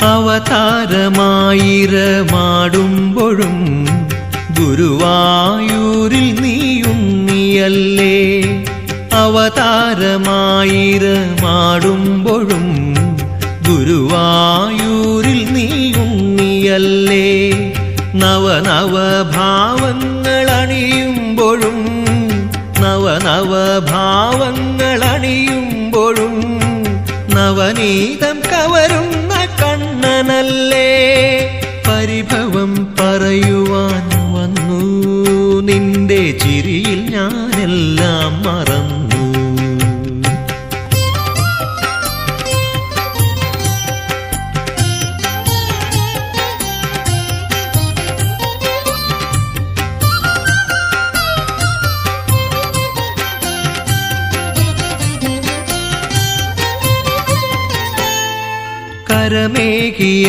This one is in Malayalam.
അവതാരമായിരമാടുമ്പോഴും ഗുരുവായൂരിൽ നീയുന്നിയല്ലേ അവതാരമായിരമാടുമ്പോഴും ഗുരുവായൂരിൽ നീയുന്നിയല്ലേ നവനവ ഭാവങ്ങൾ അണിയുമ്പോഴും നവനവ ഭാവങ്ങൾ അണിയുമ്പോഴും നവനീതം കവരുന്ന കണ്ണനല്ലേ? പരിഭവം പറയുവാൻ വന്നു. നിന്റെ ചിരിയിൽ ഞാനെല്ലാം മറന്നു. കരമേകിയ